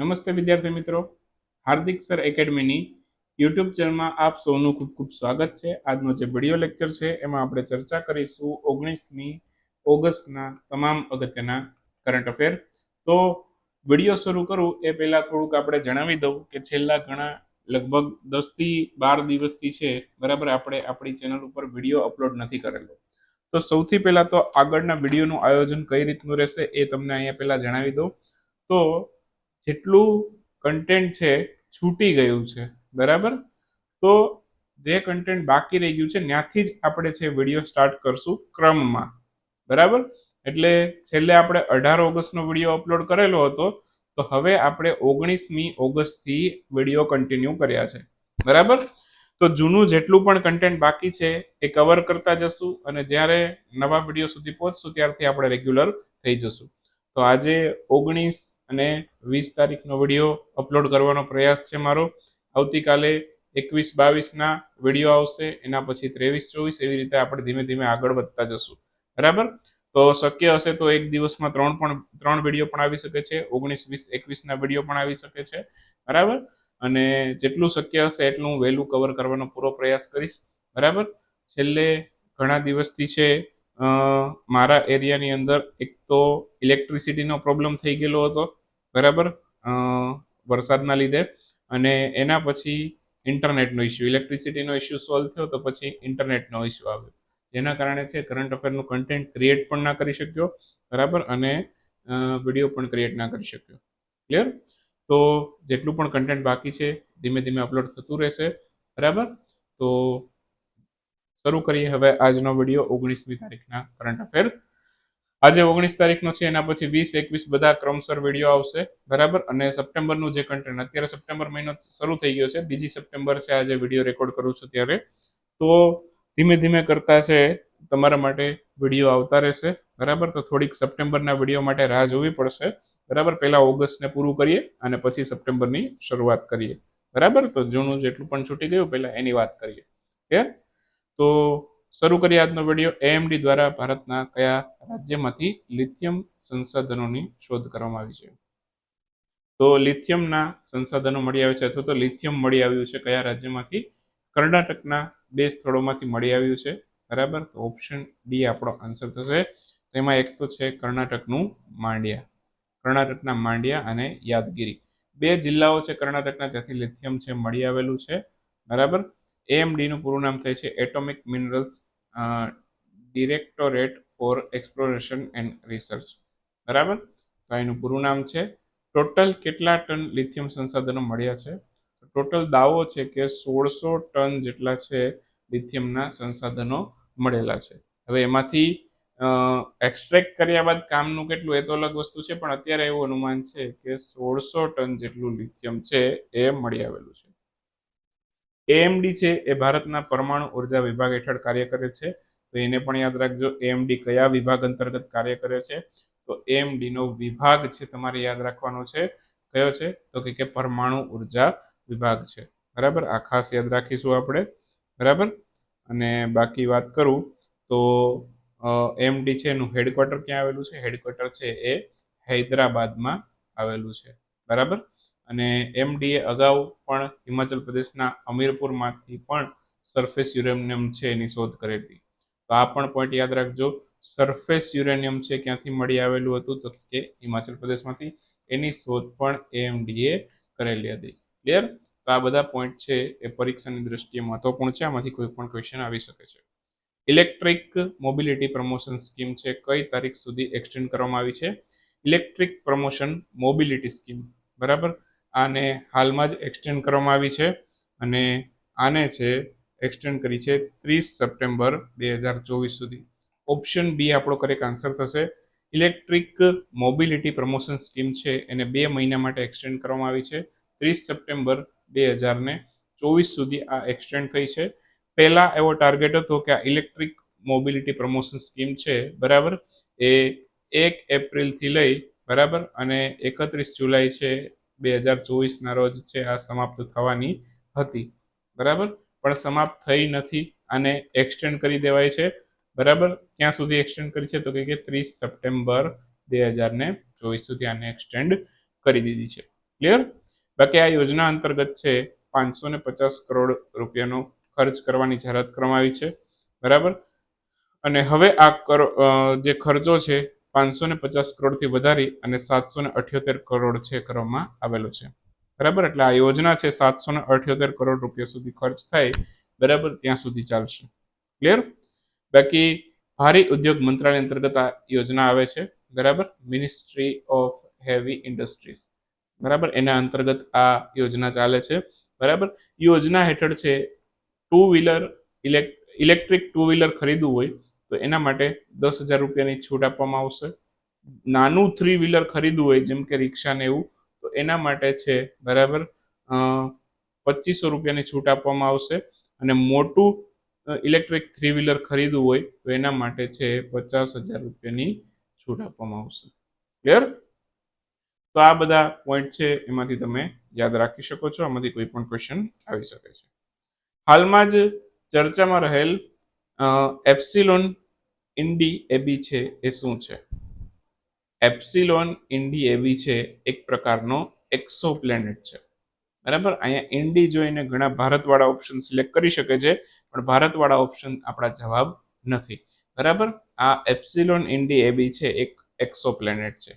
નમસ્તે વિદ્યાર્થી મિત્રો. હાર્દિક સર એકેડમીની યુટ્યુબ ચેનલમાં આપ સૌનું ખૂબ ખૂબ સ્વાગત છે. આજનો જે વીડિયો લેક્ચર છે, એમાં આપણે ચર્ચા કરીશું ઓગણીસમી ઓગસ્ટના તમામ અગત્યના કરંટ અફેર તો વીડિયો શરૂ કરું, એ પહેલાં થોડુંક આપણે જણાવી દઉં કે છેલ્લા ઘણા લગભગ દસથી બાર દિવસથી છે, બરાબર, આપણે આપણી ચેનલ ઉપર વીડિયો અપલોડ નથી કરેલો. તો સૌથી પહેલાં તો આગળના વિડીયોનું આયોજન કઈ રીતનું રહેશે એ તમને અહીંયા પહેલાં જણાવી દઉં. તો જેટલું કન્ટેન્ટ છે છૂટી ગયું છે, બરાબર? તો જે કન્ટેન્ટ બાકી રહી ગયું છે ત્યાંથી જ આપણે છે વીડિયો સ્ટાર્ટ કરશું ક્રમમાં, બરાબર? એટલે છેલ્લે આપણે અઢાર ઓગસ્ટનો વીડિયો અપલોડ કરેલો હતો, તો હવે આપણે ઓગણીસમી ઓગસ્ટથી વીડિયો કન્ટિન્યુ કર્યા છે, બરાબર? તો જૂનું જેટલું પણ કન્ટેન્ટ બાકી છે, એ કવર કરતા જશું અને જ્યારે નવા વીડિયો સુધી પહોંચશું, ત્યારથી આપણે રેગ્યુલર થઈ જશું. તો આજે ઓગણીસ અને વીસ તારીખનો વીડિયો અપલોડ કરવાનો પ્રયાસ છે મારો. આવતીકાલે એકવીસ બાવીસના વીડિયો આવશે, એના પછી ત્રેવીસ ચોવીસ, એવી રીતે આપણે ધીમે ધીમે આગળ વધતા જશું. બરાબર? તો શક્ય હશે તો એક દિવસમાં ત્રણ પણ, ત્રણ વીડિયો પણ આવી શકે છે, ઓગણીસ, વીસ, એકવીસના વીડિયો પણ આવી શકે છે. બરાબર? અને જેટલું શક્ય હશે એટલું હું વહેલું કવર કરવાનો પૂરો પ્રયાસ કરીશ. બરાબર? છેલ્લે ઘણા દિવસથી છે મારા એરિયાની અંદર એક તો ઇલેક્ટ્રિસિટીનો પ્રોબ્લેમ થઈ ગયેલો હતો. બરાબર? વરસાદના લીધે. અને એના પછી ઇન્ટરનેટનો ઇસ્યુ ઇલેક્ટ્રિસિટીનો ઇસ્યુ સોલ્વ થયો તો પછી ઇન્ટરનેટનો ઇસ્યુ આવ્યો. જેના કારણે છે કરંટ અફેરનું કન્ટેન્ટ ક્રિએટ પણ ના કરી શક્યો, બરાબર? અને વીડિયો પણ ક્રિએટ ના કરી શક્યો. ક્લિયર તો જેટલું પણ કન્ટેન્ટ બાકી છે, ધીમે ધીમે અપલોડ થતું રહેશે, બરાબર? તો શરૂ કરીએ હવે આજનો વીડિયો ઓગણીસમી તારીખના કરંટ અફેર. આજે ઓગણીસ તારીખનો છે, એના પછી વીસ, એકવીસ બધા ક્રમસર વીડિયો આવશે, બરાબર? અને સપ્ટેમ્બરનું જે કન્ટેન્ટ અત્યારે સપ્ટેમ્બર મહિનો શરૂ થઈ ગયો છે, બીજી સપ્ટેમ્બર છે, આજે વીડિયો રેકોર્ડ કરું છું ત્યારે. તો ધીમે ધીમે કરતા છે, તમારા માટે વીડિયો આવતા રહેશે, બરાબર? તો થોડીક સપ્ટેમ્બરના વીડિયો માટે રાહ જોવી પડશે, બરાબર? પહેલાં ઓગસ્ટને પૂરું કરીએ અને પછી સપ્ટેમ્બરની શરૂઆત કરીએ, બરાબર? તો જૂનું જેટલું પણ છૂટી ગયું, પહેલાં એની વાત કરીએ કે તો શરૂ કરીએ આજનો વીડિયો. એએમડી દ્વારા ભારતના કયા રાજ્યમાંથી લિથિયમ સંસાધનોની શોધ કરવામાં આવી છે? તો લિથિયમના સંસાધનો મળી આવે છે અથવા તો લિથિયમ મળી આવ્યું છે કયા રાજ્યમાંથી? કર્ણાટકના બે સ્થળોમાંથી મળી આવ્યું છે. બરાબર? તો ઓપ્શન ડી આપણો આન્સર થશે. તેમાં એક તો છે કર્ણાટકનું માંડ્યા. કર્ણાટકના માંડ્યા અને યાદગીરી. બે જિલ્લાઓ છે કર્ણાટકના, ત્યાંથી લિથિયમ છે મળી આવેલું છે. બરાબર? એએમડીનું પૂરું નામ થાય છે atomic minerals directorate for exploration and research બરાબર? તો એનું પૂરું નામ છે. ટોટલ કેટલા ટન લિથિયમ સંસાધનો મળ્યા છે? ટોટલ દાવો છે કે સોળસો ટન જેટલા છે લિથિયમના સંસાધનો મળેલા છે. હવે એમાંથી એક્સટ્રેક્ટ કર્યા બાદ કામનું કેટલું? એ તો અલગ વસ્તુ છે, પણ અત્યારે એવું અનુમાન છે કે સોળસો ટન જેટલું લિથિયમ છે એ મળી આવેલું છે. એએમડી છે, એ ભારતના પરમાણુ ઊર્જા વિભાગ હેઠળ કાર્ય કરે છે. તો એને પણ યાદ રાખજો એએમડી કયા વિભાગ અંતર્ગત કાર્ય કરે છે? તો એએમડીનો વિભાગ છે, તમારે યાદ રાખવાનો છે. કયો છે? તો કે પરમાણુ ઊર્જા વિભાગ છે. બરાબર? આ ખાસ યાદ રાખીશું આપણે. બરાબર? અને બાકી વાત કરું, તો એમડી છે, એનું હેડક્વાર્ટર ક્યાં આવેલું છે? હેડક્વાર્ટર છે એ હૈદરાબાદમાં આવેલું છે. બરાબર? અને એમડીએ અગાઉ પણ હિમાચલ પ્રદેશના અમીરપુરમાંથી પણ સરફેસ યુરેનિયમ છે એની શોધ કરી હતી તો આ પણ પોઈન્ટ યાદ રાખજો. સરફેસ યુરેનિયમ છે ક્યાંથી મળી આવેલું હતું? તો કે હિમાચલ પ્રદેશમાંથી. એની શોધ પણ એએમડીએ કરેલી હતી. ક્લિયર તો આ બધા પોઈન્ટ છે એ પરીક્ષાની દ્રષ્ટિએ મહત્વપૂર્ણ છે. આમાંથી કોઈ પણ ક્વેશ્ચન આવી શકે છે. ઇલેક્ટ્રિક મોબિલિટી પ્રમોશન સ્કીમ છે. કઈ તારીખ સુધી એક્સટેન્ડ કરવામાં આવી છે? ઇલેક્ટ્રિક પ્રમોશન મોબિલિટી સ્કીમ બરાબર? આને હાલમાં જ એક્સટેન્ડ કરવામાં આવી છે અને આને છે એક્સટેન્ડ કરી છે ત્રીસ સપ્ટેમ્બર બે હજાર ચોવીસ સુધી. ઓપ્શન બી આપણો કરેક્ટ આન્સર થશે. ઇલેક્ટ્રિક મોબિલિટી પ્રમોશન સ્કીમ છે, એને બે મહિના માટે એક્સટેન્ડ કરવામાં આવી છે. ત્રીસ સપ્ટેમ્બર બે હજારને ચોવીસ સુધી આ એક્સટેન્ડ થઈ છે. પહેલાં એવો ટાર્ગેટ હતો કે આ ઇલેક્ટ્રિક મોબિલિટી પ્રમોશન સ્કીમ છે, બરાબર? એ એક એપ્રિલથી લઈ, બરાબર? અને એકત્રીસ જુલાઈ છે બે હજાર ચોવીસના રોજ છે, આ સમાપ્ત થવાની હતી. બરાબર? પણ સમાપ્ત થઈ નથી આને એક્સટેન્ડ કરી દેવાય છે. બરાબર? ક્યાં સુધી એક્સટેન્ડ કરી છે? તો કે ત્રીસ સપ્ટેમ્બર બે હજાર ને ચોવીસ સુધી આને એક્સટેન્ડ કરી દીધી છે. ક્લિયર બાકી આ યોજના અંતર્ગત છે, પાંચસો ને પચાસ કરોડ રૂપિયાનો ખર્ચ કરવાની જાહેરાત કરવામાં આવી છે. બરાબર? અને હવે આ કરો જે ખર્ચો છે પાંચસો ને પચાસ કરોડથી વધારી અને સાતસો ને અઠ્યોતેર કરોડ છે કરવામાં આવેલો છે. બરાબર? એટલે આ યોજના છે સાતસો ને અઠ્યોતેર કરોડ રૂપિયા સુધી ખર્ચ થાય, બરાબર? ત્યાં સુધી ચાલશે. ક્લિયર? બાકી ભારી ઉદ્યોગ મંત્રાલય અંતર્ગત આ યોજના આવે છે, બરાબર? મિનિસ્ટ્રી ઓફ હેવી ઇન્ડસ્ટ્રીઝ બરાબર? એના અંતર્ગત આ યોજના ચાલે છે, બરાબર? યોજના હેઠળ છે two wheeler electric two wheeler ખરીદવું હોય તો એના માટે દસ હજાર રૂપિયાની છૂટ આપવામાં આવશે. નાનું થ્રી વ્હીલર ખરીદવું હોય, જેમ કે રિક્ષા ને એવું, તો એના માટે છે, બરાબર પચીસો રૂપિયાની છૂટ આપવામાં આવશે. અને મોટું ઇલેક્ટ્રિક થ્રી વ્હીલર ખરીદવું હોય, તો એના માટે છે, પચાસ હજાર રૂપિયાની છૂટ આપવામાં આવશે. ક્લિયર તો આ બધા પોઈન્ટ છે, એમાંથી તમે યાદ રાખી શકો છો. આમાંથી કોઈ પણ ક્વેશ્ચન આવી શકે છે. હાલમાં જ ચર્ચામાં રહેલ એપ્સિલોન ઇન્ડી એબી છે એ શું છે? એપ્સિલોન ઇન્ડી એબી છે એક પ્રકારનો એક્સો પ્લેનેટ છે. બરાબર? અહીંયા ઇન્ડી જોઈને ઘણા ભારતવાળા ઓપ્શન સિલેક્ટ કરી શકે છે, પણ ભારતવાળા ઓપ્શન આપણા જવાબ નથી. બરાબર? આ એપ્સિલોન ઇન્ડી એબી છે એક એક્સો પ્લેનેટ છે.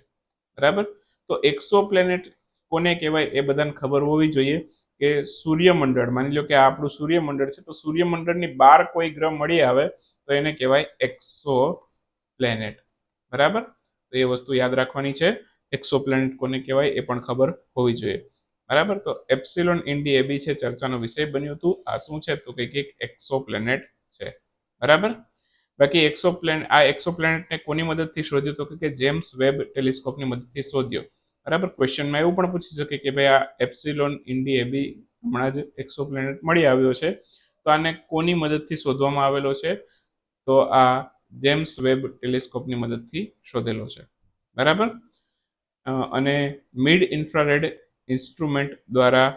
બરાબર? તો એક્સો પ્લેનેટ કોને કહેવાય એ બધાને ખબર હોવી જોઈએ. કે સૂર્યમંડળ, માની લો કે આ આપણું સૂર્યમંડળ છે, તો સૂર્યમંડળની બહાર કોઈ ગ્રહ મળી આવે તો એને કહેવાય એક્સો પ્લેનેટ બરાબર? તો એ વસ્તુ યાદ રાખવાની છે. એક્સો પ્લેનેટ કોને કહેવાય એ પણ ખબર હોવી જોઈએ. બરાબર? તો એપ્સિલોન ઇન્ડી એબી છે, ચર્ચાનો વિષય બન્યું હતું આ શું છે? તો કંઈક એક એક્સો પ્લેનેટ છે. બરાબર? બાકી એક્સો પ્લેન આ એક્સો પ્લેનેટને કોની મદદથી શોધ્યો? તો કે જેમ્સ વેબ ટેલિસ્કોપની મદદથી શોધ્યો. બરાબર? ક્વેશ્ચનમાં એવું પણ પૂછી શકે કે ભાઈ આ એપ્સિલોન ઇન્ડી એબી હમણાં જ એક્સો પ્લેનેટ મળી આવ્યો છે. તો આને કોની મદદથી શોધવામાં આવેલો છે? તો આ જેમ્સ વેબ ટેલિસ્કોપની મદદથી શોધેલો છે. બરાબર? અને મિડ ઇન્ફ્રારેડ ઇન્સ્ટ્રુમેન્ટ દ્વારા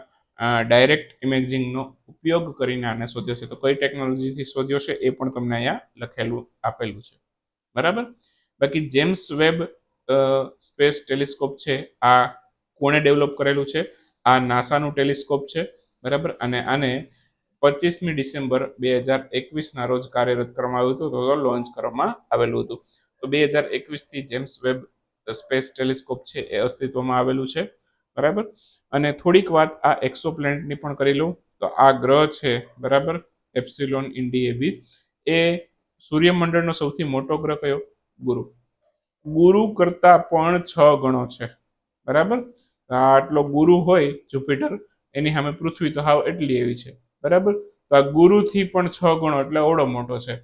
ડાયરેક્ટ ઇમેજિંગનો ઉપયોગ કરીને આને શોધ્યો છે. તો કઈ ટેકનોલોજીથી શોધ્યો છે એ પણ તમને અહીંયા લખેલું, આપેલું છે. બરાબર? બાકી જેમ્સ વેબ સ્પેસ ટેલિસ્કોપ છે. આ કોણે ડેવલપ કરેલું છે? આ નાસાનું ટેલિસ્કોપ છે, બરાબર? અને આને પચીસમી ડિસેમ્બર બે હજાર એકવીસના રોજ કાર્યરત કરવામાં આવ્યું હતું, તો લોન્ચ કરવામાં આવેલું હતું. તો બે હજાર એકવીસથી જેમ્સ વેબ સ્પેસ ટેલિસ્કોપ છે એ અસ્તિત્વમાં આવેલું છે, બરાબર? અને થોડીક વાત આ એક્સો પ્લેનેટની પણ કરી લઉં. તો આ ગ્રહ છે, બરાબર? એપ્સિલોન ઇન્ડીએબી એ સૂર્યમંડળનો સૌથી મોટો ગ્રહ કયો? ગુરુ. ગુરુ કરતા પણ છ ગણો છે. બરાબર? આટલો ગુરુ હોય જુપિટર, એની સામે પૃથ્વી તો હાવ એટલી એવી છે. બરાબર? તો આ ગુરુથી પણ છ ગણો, એટલે ઓળો મોટો છે.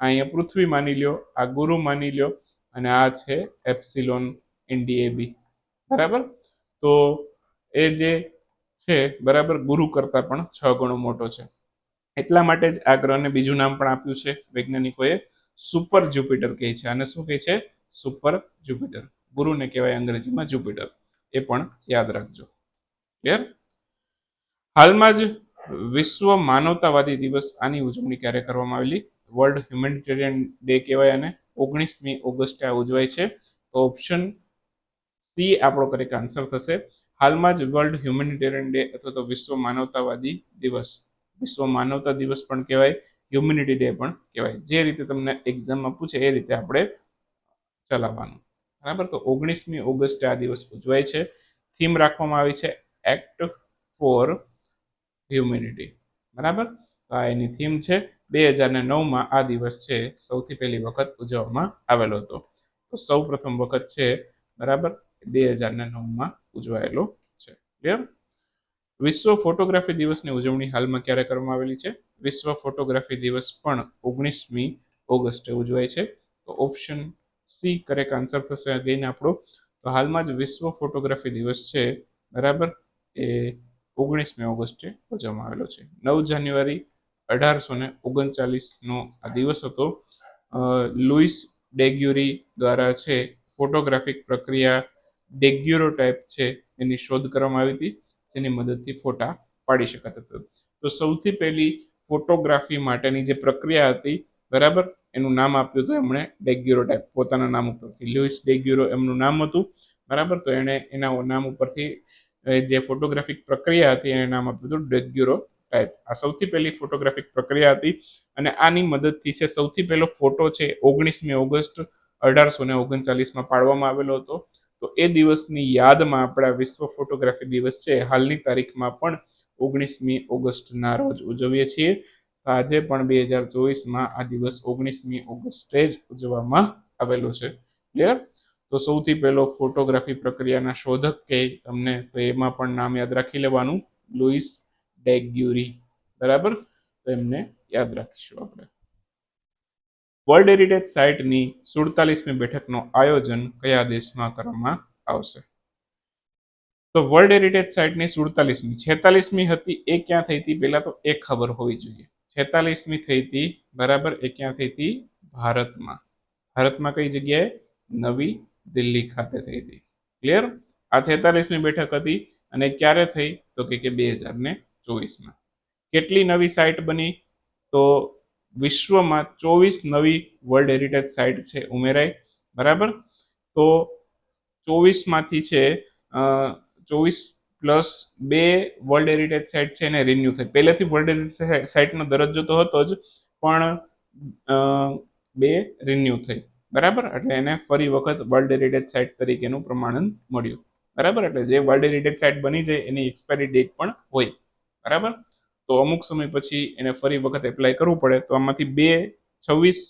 અહીંયા પૃથ્વી માની લ્યો, આ ગુરુ માની લ્યો, અને આ છે એપ્સિલોન એનડીએબી. બરાબર? તો એ જે છે, બરાબર, ગુરુ કરતાં પણ છ ગણો મોટો છે. એટલા માટે જ આ ગ્રહને બીજું નામ પણ આપ્યું છે વૈજ્ઞાનિકોએ, સુપર જુપિટર કહે છે. અને શું કહે છે? Super Jupiter. ગુરુને કહેવાય અંગ્રેજીમાં જુપિટર. એ પણ યાદ રાખજો. ક્લિયર હાલમાં જ વિશ્વ માનવતાવાદી દિવસ આની ઉજવણી ક્યારે કરવામાં આવેલી? વર્લ્ડ હ્યુમેનિટેરિયન ડે કહેવાય અને ઓગણીસમી ઓગસ્ટે આ ઉજવાય છે. તો ઓપ્શન સી આપણો કરેક્ટ આન્સર થશે. હાલમાં જ વર્લ્ડ હ્યુમેનિટેરિયન ડે અથવા તો વિશ્વ માનવતાવાદી દિવસ. વિશ્વ માનવતા દિવસ પણ કહેવાય. હ્યુમિનિટી ડે પણ કહેવાય. જે રીતે તમને એક્ઝામમાં પૂછે એ રીતે આપણે ચલાવવાનું. બરાબર? તો ઓગણીસમી ઓગસ્ટે આ દિવસ ઉજવાય છે. થીમ રાખવામાં આવી છે એક્ટ ફોર હ્યુમિનિટી. બરાબર? તો આ એની થીમ છે બે હજાર ને નવમાં આ દિવસ છે સૌથી પહેલી વખત ઉજવવામાં આવેલો હતો. તો સૌ પ્રથમ વખત છે, બરાબર? બે હજાર ને નવમાં ઉજવાયેલો છે. વિશ્વ ફોટોગ્રાફી દિવસની ઉજવણી હાલમાં ક્યારે કરવામાં આવેલી છે? વિશ્વ ફોટોગ્રાફી દિવસ પણ ઓગણીસમી ઓગસ્ટે ઉજવાય છે. તો ઓપ્શન સી કરેક્ટ આન્સર થશે અગેન આપણો. તો હાલમાં જ વિશ્વ ફોટોગ્રાફી દિવસ છે, બરાબર? એ ઓગણીસમી ઓગસ્ટે ઉજવવામાં આવેલો છે. નવ જાન્યુઆરી અઢારસો ને ઓગણચાલીસનો આ દિવસ હતો. લુઈસ ડેગ્યુરી દ્વારા છે ફોટોગ્રાફિક પ્રક્રિયા ડેગ્યુરો ટાઈપ છે, એની શોધ કરવામાં આવી હતી, જેની મદદથી ફોટા પાડી શકાતા હતા. તો સૌથી પહેલી ફોટોગ્રાફી માટેની જે પ્રક્રિયા હતી, બરાબર? એનું નામ આપ્યું હતું એમણે ડેગ્યુરો ટાઈપ, પોતાના નામ ઉપરથી. લુઈસ ડેગ્યુરો એમનું નામ હતું, બરાબર? તો એણે એના નામ ઉપરથી જે ફોટોગ્રાફિક પ્રક્રિયા હતી એને નામ આપ્યું હતું ડેગ્યુરો ટાઈપ. આ સૌથી પહેલી ફોટોગ્રાફિક પ્રક્રિયા હતી અને આની મદદથી છે, સૌથી પહેલો ફોટો છે ઓગણીસમી ઓગસ્ટ અઢારસો ને ઓગણચાલીસમાં પાડવામાં આવેલો હતો. તો એ દિવસની યાદમાં આપણા વિશ્વ ફોટોગ્રાફી દિવસ છે, હાલની તારીખમાં પણ ઓગણીસમી ઓગસ્ટના રોજ ઉજવીએ છીએ. આજે પણ બે હજાર ચોવીસમાં આ દિવસ ઓગણીસમી ઓગસ્ટે જ ઉજવવામાં આવેલો છે. ક્લિયર તો સૌથી પહેલો ફોટોગ્રાફી પ્રક્રિયાના શોધક કે તમને તો એમાં પણ નામ યાદ રાખી લેવાનું, લુઈસ ડેગ્યુરી. બરાબર? તો એમને યાદ રાખીશું આપણે. વર્લ્ડ હેરિટેજ સાઇટની સુડતાલીસમી બેઠકનું આયોજન કયા દેશમાં કરવામાં આવશે? તો વર્લ્ડ હેરિટેજ સાઇટની સુડતાલીસમી, છેતાલીસમી હતી એ ક્યાં થઈ હતી? પહેલા તો એ ખબર હોવી જોઈએ. છેતાલીસમી થઈ હતી, બરાબર એ ક્યાં થઈ હતી ભારતમાં. ભારતમાં કઈ જગ્યાએ? નવી દિલ્હી ખાતે થઈ હતી. ક્લિયર આ છેતાલીસમી બેઠક હતી અને ક્યારે થઈ? તો કે બે હજાર ને ચોવીસમાં. કેટલી નવી સાઇટ બની? તો વિશ્વમાં ચોવીસ નવી વર્લ્ડ હેરિટેજ સાઇટ છે ઉમેરાઈ બરાબર? તો ચોવીસમાંથી છે ચોવીસ પ્લસ બે વર્લ્ડ હેરિટેજ સાઇટ છે એને રિન્યુ થઈ પહેલેથી વર્લ્ડ હેરિટેજ સાઇટનો દરજ્જો તો હતો જ, પણ બે રિન્યુ થઈ. બરાબર? એટલે એને ફરી વખત વર્લ્ડ હેરિટેજ સાઇટ તરીકેનું પ્રમાણન મળ્યું. બરાબર? એટલે જે વર્લ્ડ હેરિટેજ સાઇટ બની જાય, એની એક્સપાયરી ડેટ પણ હોય. બરાબર? તો અમુક સમય પછી એને ફરી વખત એપ્લાય કરવું પડે. તો આમાંથી બે, છવ્વીસ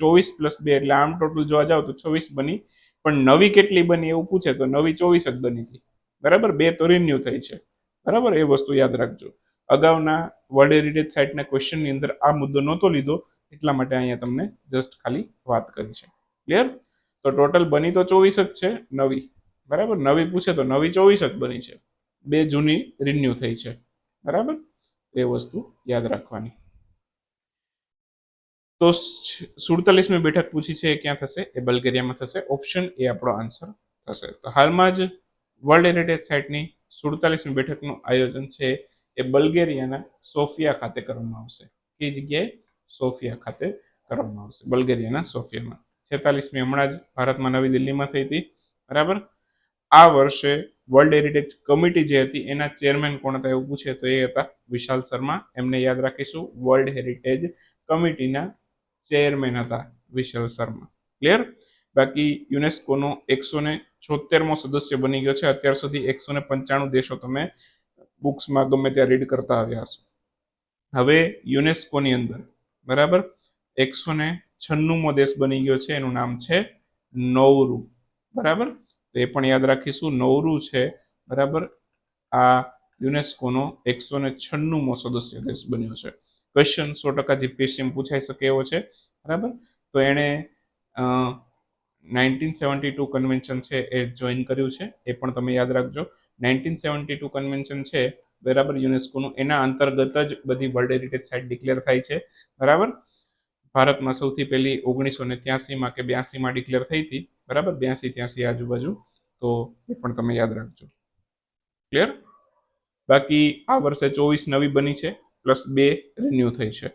ચોવીસ પ્લસ બે, એટલે આમ ટોટલ જોવા જાવ તો છવ્વીસ બની. પણ નવી કેટલી બની એવું પૂછે તો નવી ચોવીસ જ બની હતી બરાબર? બે તો રિન્યુ થઈ છે. બરાબર? એ વસ્તુ યાદ રાખજો. અગાઉના વર્લ્ડ હેરિટેજ સાઇટના ક્વેશ્ચનની અંદર આ મુદ્દો નહોતો લીધો, એટલા માટે અહીંયા તમને જસ્ટ ખાલી વાત કરી છે. ક્લિયર તો ટોટલ બની તો ચોવીસ જ છે, નવી. બરાબર? નવી પૂછે તો નવી ચોવીસ જ બની છે. બે જૂની રિન્યુ થઈ છે. બરાબર? એ વસ્તુ યાદ રાખવાની. તો સુડતાલીસમી બેઠક પૂછી છે એ ક્યાં થશે? એ બલ્ગેરિયામાં થશે. ઓપ્શન એ આપણો આન્સર થશે. તો હાલમાં જ વર્લ્ડ હેરિટેજ સાઇટની સુડતાલીસમી બેઠકનું આયોજન છે. એ બલ્ગેરિયાના સોફિયા ખાતે કરવામાં આવશે. કઈ જગ્યાએ? સોફિયા ખાતે કરવામાં આવશે. બલ્ગેરિયાના સોફિયામાં. છેતાલીસમી હમણાં જ ભારતમાં નવી દિલ્હીમાં થઈ હતી. બરાબર? આ વર્ષે વર્લ્ડ હેરિટેજ કમિટી જે હતી, એના ચેરમેન કોણ હતા એવું પૂછે તો એ હતા વિશાલ શર્મા. એમને યાદ રાખીશું. વર્લ્ડ હેરિટેજ કમિટીના ચેરમેન હતા વિશાલ શર્મા. ક્લિયર બાકી યુનેસ્કોનો એકસો ને છોતેરમો સદસ્ય બની ગયો છે. અત્યાર સુધી એકસો ને પંચાણું દેશો તમે બુક્સમાં ગમે ત્યાં રીડ કરતા આવ્યા છો. હવે યુનેસ્કોની અંદર, બરાબર? એકસો ને છન્નુંમો દેશ બની ગયો છે. એનું નામ છે નૌરુ બરાબર? તો એ પણ યાદ રાખીશું નૌરુ છે, બરાબર? આ યુનેસ્કોનો એકસો ને છન્નુંમો સદસ્ય દેશ બન્યો છે. ક્વેશ્ચન સો ટકા જીપીએસસીમાં પૂછાઈ શકે એવો છે, બરાબર? તો એણે નાઇન્ટીન સેવન્ટી ટુ કન્વેન્શન છે એ જોઈન કર્યું છે, એ પણ તમે યાદ રાખજો. નાઇન્ટીન સેવન્ટી ટુ કન્વેન્શન છે, બરાબર યુનેસ્કોનું, એના અંતર્ગત જ બધી વર્લ્ડ હેરિટેજ સાઇટ ડિક્લેર થાય છે, બરાબર? ભારતમાં સૌથી પહેલી ઓગણીસો ને ત્યાસીમાં કે બ્યાસીમાં ડિક્લેર થઈ હતી, બરાબર? બ્યાસી ત્યાસી આજુબાજુ, તો એ પણ તમે યાદ રાખજો. ક્લિયર? બાકી આ વર્ષે ચોવીસ નવી બની છે, પ્લસ બે રિન્યુ થઈ છે.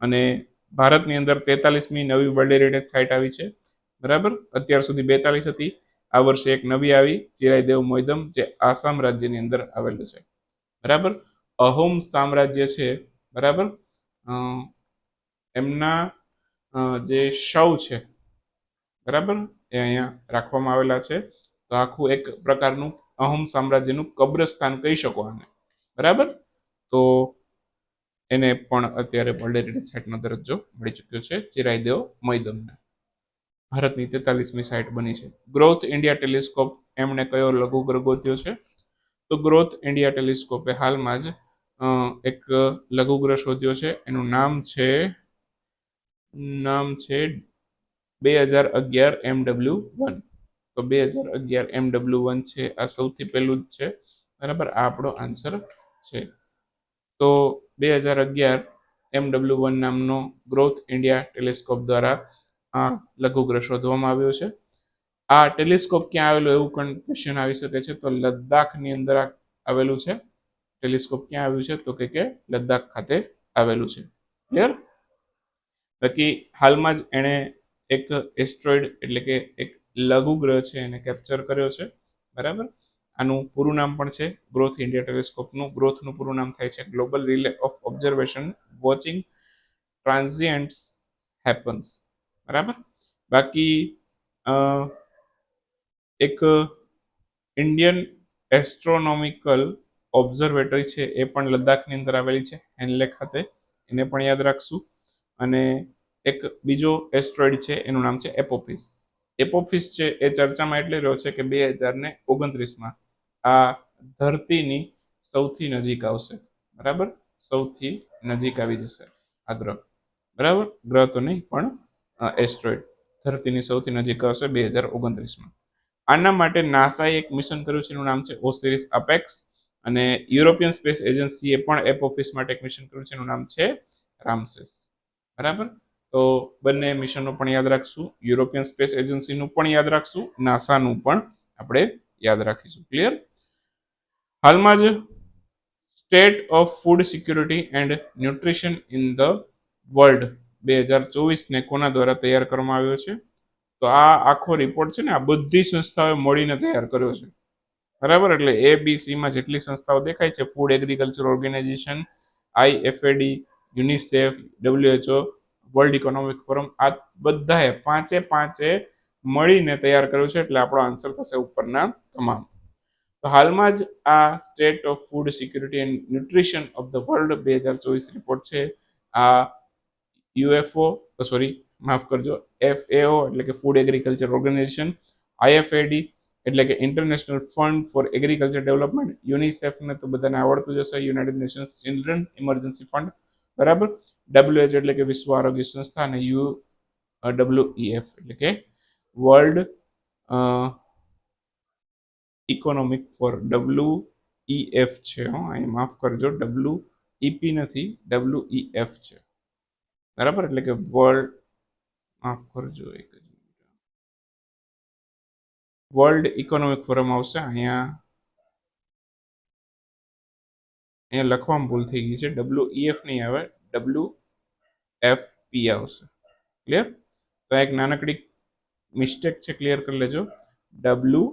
અને ભારતની અંદર તેતાલીસમી નવી વર્લ્ડ હેરિટેજ સાઇટ આવી છે બરાબર? અત્યાર સુધી બેતાલીસ હતી. આ વર્ષે એક નવી આવી ચિરાઈદેવ મોયદમ જે આસામ રાજ્યની અંદર આવેલું છે. બરાબર? અહોમ સામ્રાજ્ય છે. બરાબર? એમના જે શવ છે, બરાબર? એ અહીંયા રાખવામાં આવેલા છે. તો આખું એક પ્રકારનું અહોમ સામ્રાજ્યનું કબ્રસ્તાન કહી શકો આને. બરાબર? તો એને પણ અત્યારે વર્લ્ડ હેરિટેજ સાઇટનો દરજ્જો મળી ચૂક્યો છે ચિરાઈદેવ મૈદમને ભારતની તેતાલીસમી સાઇટ બની છે. ગ્રોથ ઇન્ડિયા ટેલિસ્કોપ એમણે કયો લઘુગ્રહ ગોત્યો છે? તો ગ્રોથ ઇન્ડિયા ટેલિસ્કોપે હાલમાં જ એક લઘુગ્રહ શોધ્યો છે. એનું નામ છે નામ છે બે હજાર અગિયાર એમ ડબલ્યુ વન તો બે હજાર અગિયાર એમ ડબલ્યુ વન છે, આ સૌથી પહેલું જ છે. બરાબર? આ આપણો આન્સર છે. તો બે હજાર અગિયાર એમ ડબલ્યુ વન નામનો ગ્રોથ ઇન્ડિયા ટેલિસ્કોપ દ્વારા આ લઘુગ્રહ શોધવામાં આવ્યો છે. આ ટેલિસ્કોપ ક્યાં આવેલું એવું ક્વેશ્ચન આવી શકે છે. તો લદ્દાખની અંદર આવેલું છે. ટેલિસ્કોપ ક્યાં આવ્યું છે? તો કે લદ્દાખ ખાતે આવેલું છે. ક્લિયર બાકી હાલમાં જ એણે એક એસ્ટ્રોઇડ એટલે કે એક લઘુગ્રહ છે એને કેપ્ચર કર્યો છે. બરાબર? આનું પૂરું નામ પણ છે ગ્રોથ ઇન્ડિયા ટેલિસ્કોપનું ગ્રોથનું પૂરું નામ થાય છે global relay of observation watching transients happens બરાબર? બાકી એક ઇન્ડિયન એસ્ટ્રોનોમિકલ ઓબ્ઝર્વેટરી છે એ પણ લદ્દાખની અંદર આવેલી છે, હેનલે ખાતે. એને પણ યાદ રાખશું. અને એક બીજો એસ્ટ્રોઇડ છે, એનું નામ છે એપોફિસ. એપોફિસ છે એ ચર્ચામાં એટલે રહ્યો છે કે બે હજાર ને ઓગણત્રીસમાં આ ધરતીની સૌથી નજીક આવશે. બરાબર? સૌથી નજીક આવી જશે આ ગ્રહ. બરાબર? ગ્રહ તો નહીં, પણ એસ્ટ્રોઇડ ધરતીની સૌથી નજીક આવશે બે હજાર ઓગણત્રીસમાં. આના માટે નાસાએ એક મિશન કર્યું છે, એનું નામ છે ઓસિરિસ અપેક્સ અને યુરોપિયન સ્પેસ એજન્સીએ પણ એપ ઓફિસ માટે એક મિશન કર્યું છે, એનું નામ છે રામસેસ બરાબર? તો બંને મિશનો પણ યાદ રાખશું. યુરોપિયન સ્પેસ એજન્સીનું પણ યાદ રાખશું. નાસાનું પણ આપણે યાદ રાખીશું. ક્લિયર હાલમાં જ state of food security and nutrition in the world બે હજાર ચોવીસને કોના દ્વારા તૈયાર કરવામાં આવ્યો છે? તો આ આખો રિપોર્ટ છે ને, આ બધી સંસ્થાઓએ મળીને તૈયાર કર્યો છે. બરાબર? એટલે એ બી સીમાં જેટલી સંસ્થાઓ દેખાય છે food agriculture organization IFAD UNICEF WHO world economic forum આ બધાએ પાંચે પાંચે મળીને તૈયાર કર્યું છે, એટલે આપણો આન્સર થશે ઉપરના તમામ. તો હાલમાં જ આ state of food security and nutrition of the world બે હજાર ચોવીસ રિપોર્ટ છે. આ યુએફઓ સોરી માફ કરજો એફએઓ એટલે કે ફૂડ એગ્રીકલ્ચર ઓર્ગેનાઇઝેશન આઈએફએડી એટલે કે international fund for agriculture development યુનિસેફને તો બધાને આવડતું જ હશે united nations children emergency fund બરાબર ડબ્લ્યુએચ એટલે કે વિશ્વ આરોગ્ય સંસ્થા અને યુ ડબ્લ્યુઈએફ એટલે કે world economic for W F છે હો અહીં માફ કરજો ડબલ્યુ ઈપી નથી ડબલ્યુ એફ છે બરાબર એટલે કે વર્લ્ડ માફ કરજો, એક જ મિનિટ. વર્લ્ડ ઇકોનોમિક ફોરમ આવશે, અહીંયા અહીંયા લખવામાં ભૂલ થઈ ગઈ છે ડબલ્યુ એફ નહીં આવે ડબલ્યુ એફ પી આવશે. ક્લિયર તો આ એક નાનકડી મિસ્ટેક છે ક્લિયર કરી લેજો. ડબલ્યુ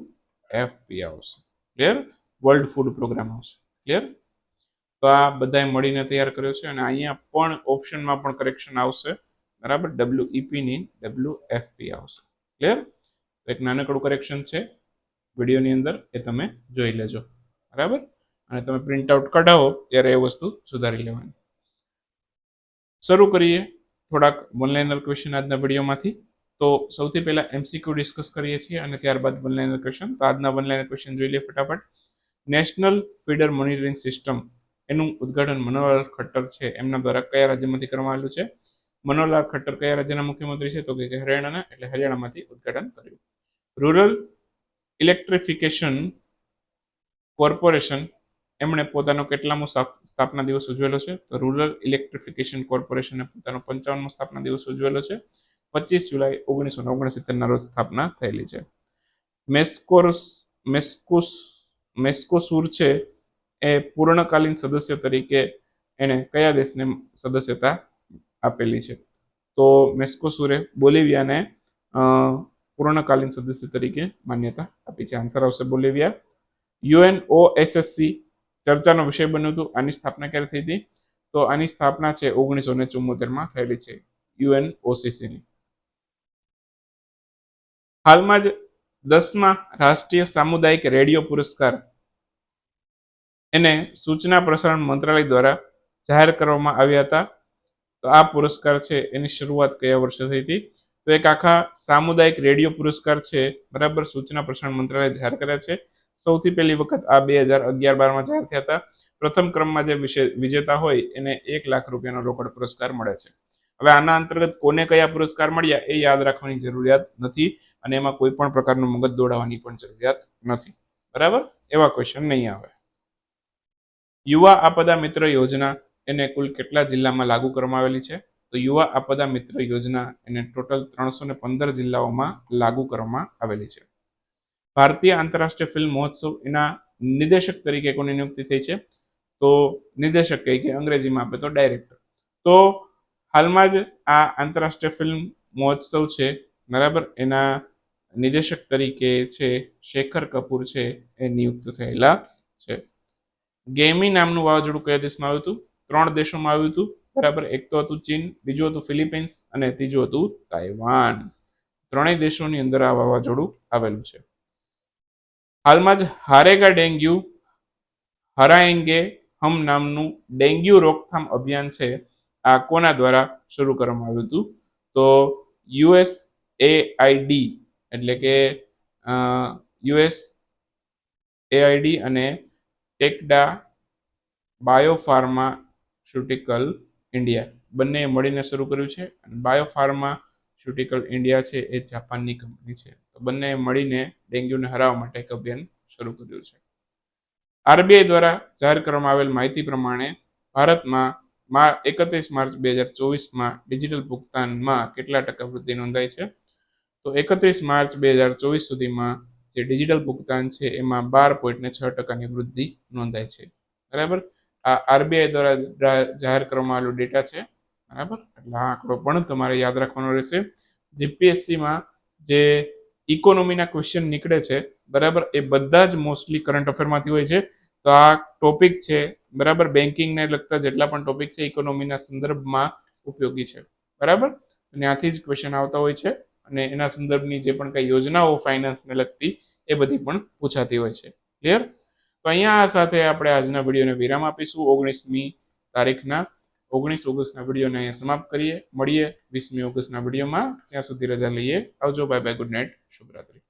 એફ પી આવશે. ક્લિયર વર્લ્ડ ફૂડ પ્રોગ્રામ આવશે. ક્લિયર તો આ બધાએ મળીને તૈયાર કર્યો છે અને અહીંયા પણ ઓપ્શનમાં પણ કરેક્શન આવશે. બરાબર? ડબલ્યુ ઈપીની ડબલ્યુ એફપી આવશે. ક્લિયર એક નાનકડું કરેક્શન છે. વિડીયોની અંદર એ તમે જોઈ લેજો. બરાબર? અને તમે પ્રિન્ટ આઉટ કઢાવો ત્યારે એ વસ્તુ સુધારી લેવાની. શરૂ કરીએ થોડાક વનલાઇનર ક્વેશ્ચન આજના વિડીયોમાંથી તો સૌથી પહેલા એમસીક્યુ ડિસ્કસ કરીએ છીએ અને ત્યારબાદ વનલાઇનર ક્વેશ્ચન તો આજના વનલાઇનર ક્વેશ્ચન જોઈ લઈએ ફટાફટ. નેશનલ ફીડર મોનિટરિંગ સિસ્ટમ એનું ઉદ્ઘાટન મનોહરલાલ ખટ્ટર છે. એમના દ્વારા કયા રાજ્યમાંથી કરવામાં આવેલું છે? મનોહરલાલ ખટ્ટર કયા રાજ્યના મુખ્યમંત્રી છે? તો કે હરિયાણાના, એટલે હરિયાણામાંથી ઉદ્ઘાટન કર્યું. રૂરલ ઇલેક્ટ્રિફિકેશન કોર્પોરેશન એમણે પોતાનો કેટલામો સ્થાપના દિવસ ઉજવેલો છે. તો રૂરલ ઇલેક્ટ્રિફિકેશન કોર્પોરેશને પોતાનો પંચાવનમો સ્થાપના દિવસ ઉજવેલો છે. પચીસ જુલાઈ ઓગણીસો ઓગણસિત્તેરના રોજ સ્થાપના થયેલી છે. મેસ્કોર્સ, મેસ્કોસ, મેસ્કોસુર છે એ પૂર્ણકાલીન સદસ્ય તરીકે એણે કયા દેશને સદસ્યતા આપેલી છે? તો મેસ્કોસુરે બોલિવિયાને પૂર્ણકાલીન સદસ્ય તરીકે માન્યતા આપી છે. આન્સર આવશે બોલિવિયા. યુએનઓએસએસસી ચર્ચાનો વિષય બન્યું હતું. આની સ્થાપના ક્યારે થઈ હતી? તો આની સ્થાપના છે ઓગણીસો ને ચુમ્મોતેરમાં થયેલી છે યુએનઓસીસીની. હાલમાં જ દસમા રાષ્ટ્રીય સામુદાયિક રેડિયો પુરસ્કાર એને સૂચના પ્રસારણ મંત્રાલય દ્વારા જાહેર કરવામાં આવ્યા હતા. તો આ પુરસ્કાર છે એની શરૂઆત કયા વર્ષે થઈ હતી? તો એક આખા સામુદાયિક રેડિયો પુરસ્કાર છે, બરાબર, સૂચના પ્રસારણ મંત્રાલય જાહેર કર્યા છે. સૌથી પહેલી વખત આ બે હજાર અગિયાર બારમાં જાહેર થયા હતા. પ્રથમ ક્રમમાં જે વિજેતા હોય એને એક લાખ રૂપિયાનો રોકડ પુરસ્કાર મળે છે. હવે આના અંતર્ગત કોને કયા પુરસ્કાર મળ્યા એ યાદ રાખવાની જરૂરિયાત નથી અને એમાં કોઈ પણ પ્રકારનું મગજ દોડાવવાની પણ જરૂરિયાત નથી. બરાબર? એવા ક્વેશ્ચન નહીં આવે. યુવા આપદા મિત્ર યોજના એને કુલ કેટલા જિલ્લામાં લાગુ કરવામાં આવેલી છે? તો યુવા આપદા મિત્ર યોજના એને ટોટલ ત્રણસો ને પંદર જિલ્લાઓમાં લાગુ કરવામાં આવેલી છે. ભારતીય આંતરરાષ્ટ્રીય ફિલ્મ મહોત્સવ એના નિદેશક તરીકે કોની નિયુક્તિ થઈ છે? તો નિદેશક કહી કે અંગ્રેજીમાં આપે તો ડાયરેક્ટર. તો હાલમાં જ આ આંતરરાષ્ટ્રીય ફિલ્મ મહોત્સવ છે, બરાબર? એના નિદેશક તરીકે છે, શેખર કપૂર છે, એ નિયુક્ત થયેલા છે. ગેમી નામનું વાવાઝોડું કયા દેશમાં આવ્યું હતું? ત્રણ દેશોમાં આવ્યું હતું. બરાબર, એક તો હતું ચીન, બીજું હતું ફિલિપિન્સ અને ત્રીજું હતું તાઇવાન. ત્રણેય દેશોની અંદર આ વાવાઝોડું આવેલું છે. હાલમાં જ હારેગા ડેન્ગ્યુ, હરાએંગે હમ નામનું ડેન્ગ્યુ રોકથામ અભિયાન છે, આ કોના દ્વારા શરૂ કરવામાં આવ્યું હતું? તો યુએસ એઆઈડી એટલે કે યુએસ એઆઈડી અને ટેકડા બાયોફાર્માસ્યુટિકલ ઇન્ડિયા. બંને મળીને શરૂ કર્યું છે અને બાયોફાર્માસ્યુટિકલ ઇન્ડિયા છે એ જાપાનની કંપની છે. તો બંને મળીને ડેન્ગ્યુને હરાવવા માટે એક અભિયાન શરૂ કર્યું છે. આરબીઆઈ દ્વારા જાહેર કરવામાં આવેલ માહિતી પ્રમાણે ભારતમાં મા, એકત્રીસ માર્ચ બે હજાર ચોવીસમાં ડિજિટલ ભુગતાનમાં કેટલા ટકા વૃદ્ધિ નોંધાઈ છે? તો એકત્રીસ માર્ચ બે હજાર ચોવીસ સુધીમાં જે ડિજિટલ ભુગતાન છે, એમાં બાર પોઈન્ટને છ ટકાની વૃદ્ધિ નોંધાઈ છે. બરાબર? આ આરબીઆઈ દ્વારા જાહેર કરવામાં આવેલો ડેટા છે. બરાબર? એટલે આ આંકડો પણ તમારે યાદ રાખવાનો રહેશે. જીપીએસસીમાં જે ઇકોનોમીના ક્વેશ્ચન નીકળે છે, બરાબર? એ બધા જ મોસ્ટલી કરંટ અફેરમાંથી હોય છે. તો આ ટોપિક છે, બરાબર? બેન્કિંગને લગતા જેટલા પણ ટોપિક છે ઇકોનોમીના સંદર્ભમાં ઉપયોગી છે. બરાબર? અને આથી જ ક્વેશ્ચન આવતા હોય છે. અને એના સંદર્ભની જે પણ કઈ યોજનાઓ ફાઇનાન્સને લગતી, એ બધી પણ પૂછાતી હોય છે. ક્લિયર તો અહીંયા આ સાથે આપણે આજના વિડીયોને વિરામ આપીશું. ઓગણીસમી તારીખના, ઓગણીસ ઓગસ્ટના વિડીયોને અહીંયા સમાપ્ત કરીએ. મળીએ વીસમી ઓગસ્ટના વિડીયોમાં. ત્યાં સુધી રજા લઈએ. આવજો. Bye bye good night શુભરાત્રી.